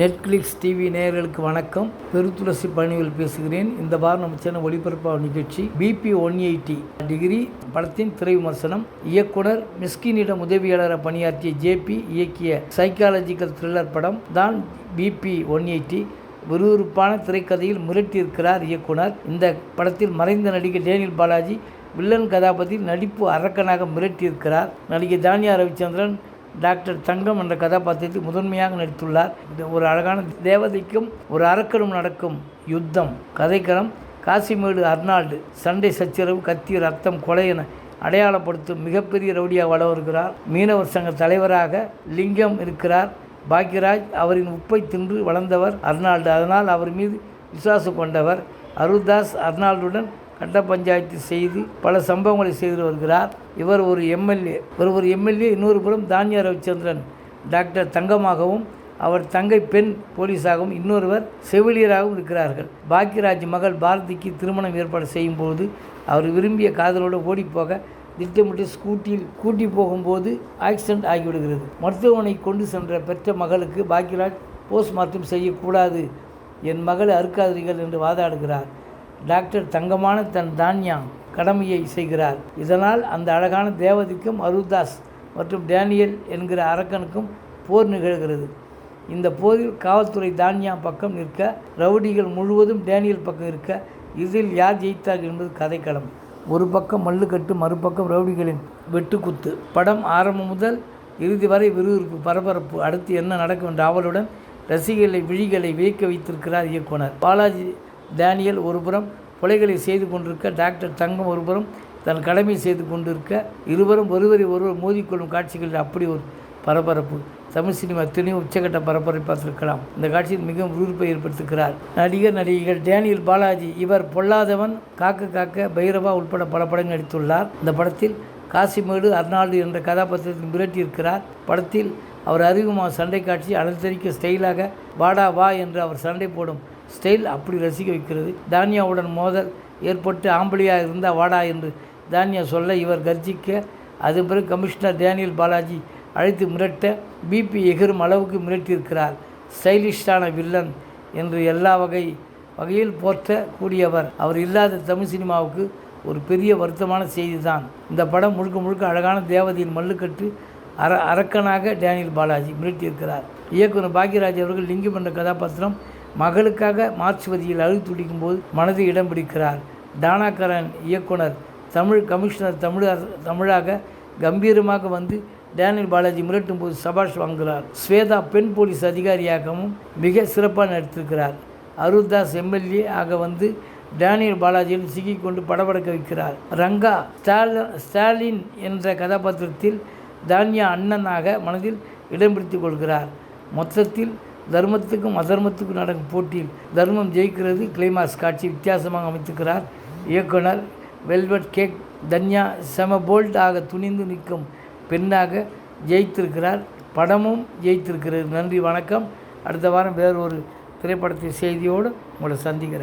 Netflix TV நேயர்களுக்கு வணக்கம். பெருத்துளசி பழனிவில் பேசுகிறேன். இந்த வாரம் நம்ம சேனல் ஒளிபரப்பாக நிகழ்ச்சி பிபி ஒன் எயிட்டி. டிகிரி படத்தின் திரை விமர்சனம். இயக்குனர் மிஸ்கினிடம் உதவியாளராக பணியாற்றிய ஜேபி இயக்கிய சைக்காலஜிக்கல் த்ரில்லர் படம் தான் பிபி ஒன் எயிட்டி. விறுவிறுப்பான திரைக்கதையில் மிரட்டியிருக்கிறார் இயக்குனர். இந்த படத்தில் மறைந்த நடிகர் டேனியல் பாலாஜி வில்லன் கதாபாத்திரத்தில் நடிப்பு அரக்கனாக மிரட்டியிருக்கிறார். நடிகை தானியா ரவிச்சந்திரன் டாக்டர் தங்கம் என்ற கதாபாத்திரத்தில் முதன்மையாக நடித்துள்ளார். இது ஒரு அழகான தேவதைக்கும் ஒரு அரக்கனும் நடக்கும் யுத்தம் கதைக்களம் காசிமேடு அர்னால்டு சண்டை சச்சரவு கத்தி ரத்தம் கொலை என அடையாளப்படுத்தும் மிகப்பெரிய ரவுடியாக வள வருகிறார் மீனவர் சங்க தலைவராக லிங்கம் இருக்கிறார். பாக்யராஜ் அவரின் உப்பை தின்று வளர்ந்தவர் அர்னால்டு. அதனால் அவர் மீது விசுவாசம் கொண்டவர். அருள்தாஸ் அர்னால்டுடன் கட்ட பஞ்சாயத்து செய்து பல சம்பவங்களை செய்து வருகிறார். இவர் ஒரு எம்எல்ஏ இவர் ஒரு எம்எல்ஏ இன்னொரு புறம் தானியா ரவிச்சந்திரன் டாக்டர் தங்கமாகவும் அவர் தங்கை பெண் போலீஸாகவும் இன்னொருவர் செவிலியராகவும் இருக்கிறார்கள். பாக்யராஜ் மகள் பாரதிக்கு திருமணம் ஏற்பாடு செய்யும்போது அவர் விரும்பிய காதலோடு ஓடிப்போக திட்டமிட்டு ஸ்கூட்டியில் கூட்டி போகும்போது ஆக்சிடென்ட் ஆகிவிடுகிறது. மருத்துவமனை கொண்டு சென்ற பெற்ற மகளுக்கு பாக்யராஜ் போஸ்ட்மார்ட்டம் செய்யக்கூடாது. என் மகளை அறுக்காதீர்கள் என்று வாதாடுகிறார். டாக்டர் தங்கமான தன் தானியா கடமையை செய்கிறார். இதனால் அந்த அழகான தேவதைக்கும் அருதாஸ் மற்றும் டேனியல் என்கிற அரக்கனுக்கும் போர் நிகழ்கிறது. இந்த போரில் காவல்துறை தானியா பக்கம் நிற்க ரவுடிகள் முழுவதும் டேனியல் பக்கம் இருக்க இதில் யார் ஜெயித்தார் என்பது கதைக்களம். ஒரு பக்கம் மல்லுக்கட்டு மறுபக்கம் ரவுடிகளின் வெட்டுக்குத்து. படம் ஆரம்பம் முதல் இறுதி வரை விறுவிறுப்பு பரபரப்பு. அடுத்து என்ன நடக்கும் என்ற ஆவலுடன் ரசிகர்களை விழிகளை வியக்க வைத்திருக்கிறார் இயக்குனர். பாலாஜி டேனியல் ஒருபுறம் கொலைகளை செய்து கொண்டிருக்க டாக்டர் தங்கம் ஒருபுறம் தன் கடமை செய்து கொண்டிருக்க இருவரும் ஒருவரை ஒருவர் மோதிக்கொள்ளும் காட்சிகளில் அப்படி ஒரு பரபரப்பு. தமிழ் சினிமா துணி உச்சக்கட்ட பரபரப்பை பார்த்திருக்கலாம். இந்த காட்சியில் மிகவும் விறுவிறுப்பை ஏற்படுத்துகிறார். நடிகர் நடிகைகள் டேனியல் பாலாஜி இவர் பொல்லாதவன் காக்க காக்க பைரவா உட்பட பல படங்கள் நடித்துள்ளார். இந்த படத்தில் காசிமேடு அர்னால்டு என்ற கதாபாத்திரத்தில் மிரட்டியிருக்கிறார். படத்தில் அவர் அறிமுகமாக சண்டை காட்சி அலத்தரிக்க ஸ்டைலாக வாடா வா என்று அவர் சண்டை போடும் ஸ்டைல் அப்படி ரசிக்க வைக்கிறது. தானியாவுடன் மோதல் ஏற்பட்டு ஆம்பளியாக இருந்தால் வாடா என்று தானியா சொல்ல இவர் கர்ஜிக்க. அது பிறகு கமிஷனர் டேனியல் பாலாஜி அழைத்து மிரட்ட பிபி எகிரும் அளவுக்கு மிரட்டியிருக்கிறார். ஸ்டைலிஷ்டான வில்லன் என்று எல்லா வகை வகையில் போற்ற கூடியவர் அவர் இல்லாத தமிழ் சினிமாவுக்கு ஒரு பெரிய வருத்தமான செய்தி தான் இந்த படம் முழுக்க முழுக்க அழகான தேவதையின் மல்லுக்கட்டு அர அரக்கனாக டேனியல் பாலாஜி மிரட்டியிருக்கிறார். இயக்குனர் பாக்யராஜ் அவர்கள் லிங்கம் என்ற கதாபாத்திரம் மகளுக்காக மார்ச்வதியில் அழுது துடிக்கும் போது மனதை இடம் பிடிக்கிறார். தானாகரன் இயக்குனர் தமிழ் கமிஷனர் தமிழ தமிழாக கம்பீரமாக வந்து டேனியல் பாலாஜி மிரட்டும் போது சபாஷ் வாங்குகிறார். ஸ்வேதா பெண் போலீஸ் அதிகாரியாகவும் மிக சிறப்பாக நடித்திருக்கிறார். அருள்தாஸ் எம்எல்ஏ ஆக வந்து டேனியல் பாலாஜியுடன் சிக்கிக்கொண்டு படபடக்க வைக்கிறார். ரங்கா ஸ்டால ஸ்டாலின் என்ற கதாபாத்திரத்தில் தானியா அண்ணனாக மனதில் இடம் பிடித்து கொள்கிறார். மொத்தத்தில் தர்மத்துக்கும் அதர்மத்துக்கும் நடக்கும் போட்டியில் தர்மம் ஜெயிக்கிறது கிளைமாஸ் காட்சி வித்தியாசமாக அமைத்துக்கிறார். இயக்குனர் வெல்வெட் கேக் தன்யா செம போல்ட் ஆக துணிந்து நிற்கும் பெண்ணாக ஜெயித்திருக்கிறார். படமும் ஜெயித்திருக்கிறது. நன்றி வணக்கம். அடுத்த வாரம் வேறு ஒரு திரைப்படத்தின் செய்தியோடு உங்களை சந்திக்கிறேன்.